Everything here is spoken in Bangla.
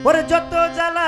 ওরে যত জ্বালা